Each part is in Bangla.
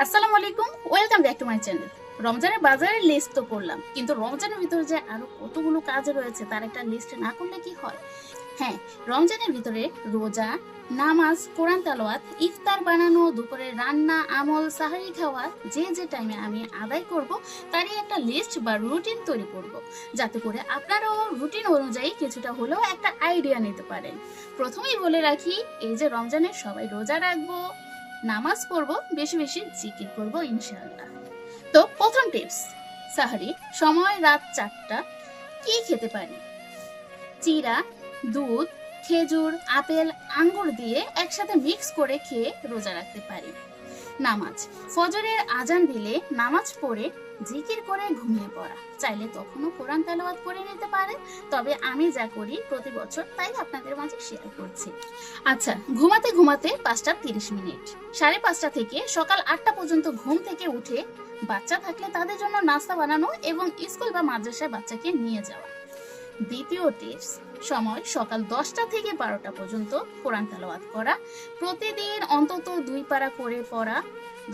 আসসালামু আলাইকুম welcome back to my channel রমজানের বাজারের লিস্ট তো করলাম, কিন্তু রমজানের ভিতরে যে আরও কতগুলো কাজ রয়েছে, তার একটা লিস্ট না করলে কি হয়? হ্যাঁ রমজানের ভিতরে রোজা, নামাজ, কোরআন তালাওয়াত, ইফতার বানানো, দুপুরে রান্না, আমল, সাহারি খাওয়া, যে যে টাইমে আমি আদায় করব, তারই একটা লিস্ট বা রুটিন তৈরি করব। যাতে করে আপনারাও রুটিন অনুযায়ী কিছুটা হলেও একটা আইডিয়া নিতে পারেন। প্রথমেই বলে রাখি, এই যে রমজানের সবাই রোজা রাখব। নামাজ পড়ব, বেশি বেশি জিকির করব, ইনশাআল্লাহ। তো প্রথম টিপস সাহারি, সময় রাত চারটা, কি খেতে পারি? চিরা, দুধ, খেজুর, আপেল, আঙ্গুর দিয়ে একসাথে মিক্স করে খেয়ে রোজা রাখতে পারি। নামাজ। ফজরের আজান দিলে নামাজ পড়ে জিকির করে ঘুমিয়ে পড়া। চাইলে তখনও কোরআন তেলাওয়াত করে নিতে পারেন, তবে আমি যা করি প্রতি বছর তাই আপনাদের মাঝে শেয়ার করছি। আচ্ছা ঘুমাতে ঘুমাতে পাঁচটা তিরিশ মিনিট। সাড়ে পাঁচটা থেকে সকাল আটটা পর্যন্ত ঘুম থেকে উঠে বাচ্চা থাকলে তাদের জন্য নাস্তা বানানো এবং স্কুল বা মাদ্রাসায় বাচ্চাকে নিয়ে যাওয়া। দ্বিতীয় টিপস সময় সকাল দশটা থেকে বারোটা পর্যন্ত কোরআন তালাওয়াত করা। প্রতিদিন অন্তত দুই পারা করে পড়া।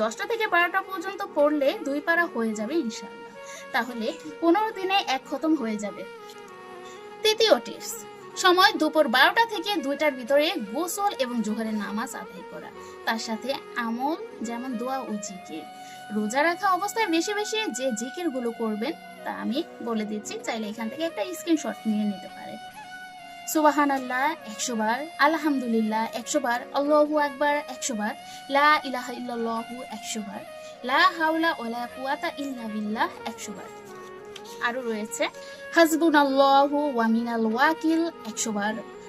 দশটা থেকে বারোটা পর্যন্ত পড়লে দুই পারা হয়ে যাবে ইনশাল্লাহ তাহলে পনেরো দিনে এক খতম হয়ে যাবে। তৃতীয় টিপস সময় দুপুর বারোটা থেকে দুইটার ভিতরে গোসল এবং জোহরের নামাজ আদায় করা। তার সাথে আমল, যেমন দোয়া ও রোজা রাখা অবস্থায় বেশি বেশি যে জিকিরগুলো করবেন, তা আমি বলে দিচ্ছি। চাইলে এখান থেকে একটা স্ক্রিনশট নিয়ে নিতে পারে। সুবাহান আল্লাহ একশো বার। আলহামদুলিল্লাহ, একশো বার। আল্লাহু আকবার, একশো বার। লা ইলাহা একশো বার। লা হাওলা ওয়ালা কুওয়াতা ইল্লা বিল্লাহ, একশো বার। আরও রয়েছে। হাসবুন আল্লাহ ওয়ামিনাল ওয়াকিল একশো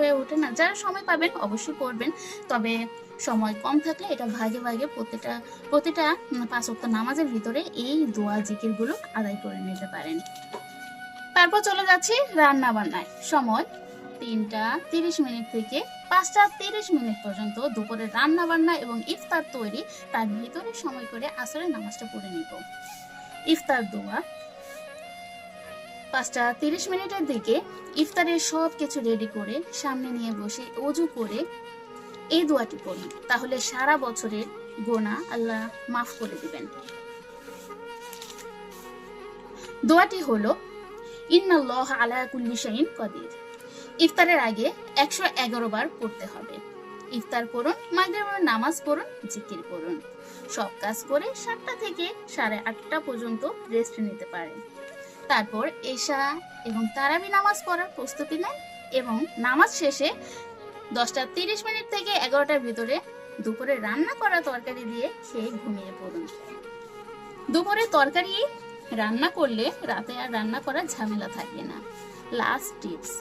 হয়ে ওঠে না। যারা সময় পাবেন অবশ্যই করবেন তবে সময় কম থাকলে এটা ভাগে ভাগে প্রতিটা প্রতিটা পাঁচ ওয়াক্ত নামাজের ভিতরে এই দোয়া জিকিরগুলো আদায় করে নিতে পারেন। তারপর চলে যাচ্ছি রান্না বান্নায় সময় তিনটা তিরিশ মিনিট থেকে পাঁচটা তিরিশ মিনিট পর্যন্ত দুপুরে রান্না বান্না এবং ইফতার তৈরি, তার ভিতরে সময় করে আসরের নামাজটা পড়ে নিব। ইফতার দোয়া পাঁচটা তিরিশ মিনিটের দিকে ইফতারের সব কিছু রেডি করে সামনে নিয়ে বসে অজু করে এই দোয়াটি পড়ুন। তাহলে সারা বছরের গোনা আল্লাহ মাফ করে দিবেন। দোয়াটি হলো, ইন্নাল্লাহ আলা কুল্লি কদির। ইফতারের আগে একশো এগারো বার পড়তে হবে। ইফতার করুন মাগরিবের নামাজ পড়ুন, জিকির করুন সব কাজ করে সাতটা থেকে সাড়ে আটটা পর্যন্ত রেস্ট নিতে পারেন। তারপর এশা এবং তারাবি নামাজ পড়ার প্রস্তুতি নেন এবং নামাজ শেষে দশটা তিরিশ মিনিট থেকে এগারোটার ভিতরে দুপুরে রান্না করা তরকারি দিয়ে খেয়ে ঘুমিয়ে পড়ুন। দুপুরে তরকারি রান্না করলে রাতে আর রান্না করার ঝামেলা থাকবে না। লাস্ট টিপস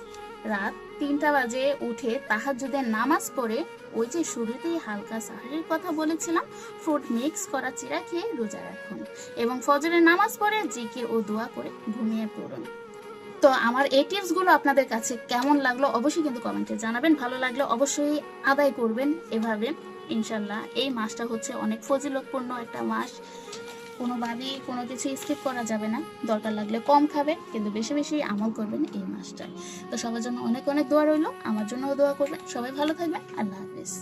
রাত তিনটা বাজে উঠে তাহাজ্জুদের নামাজ পড়ে ওই যে শুরুতেই হালকা সাহারির কথা বলেছিলাম, ফ্রুট মিক্স করা চিরা খেয়ে রোজা রাখুন এবং ফজরের নামাজ পড়ে জিকির ও দোয়া করে ঘুমিয়ে পড়ুন। তো আমার এই টিপসগুলো আপনাদের কাছে কেমন লাগল অবশ্যই কিন্তু কমেন্টে জানাবেন, ভালো লাগলে অবশ্যই আদায় করবেন এভাবে। ইনশাল্লাহ এই মাসটা হচ্ছে অনেক ফজিলতপূর্ণ একটা মাস। কোনোভাবেই কোনো কিছু স্কিপ করা যাবে না। দরকার লাগলে কম খাবে, কিন্তু বেশি বেশি আমল করবেন এই মাসটায়। তো সবার জন্য অনেক অনেক দোয়া রইল। আমার জন্যও দোয়া করবেন। সবাই ভালো থাকবেন। আল্লাহ হাফিজ।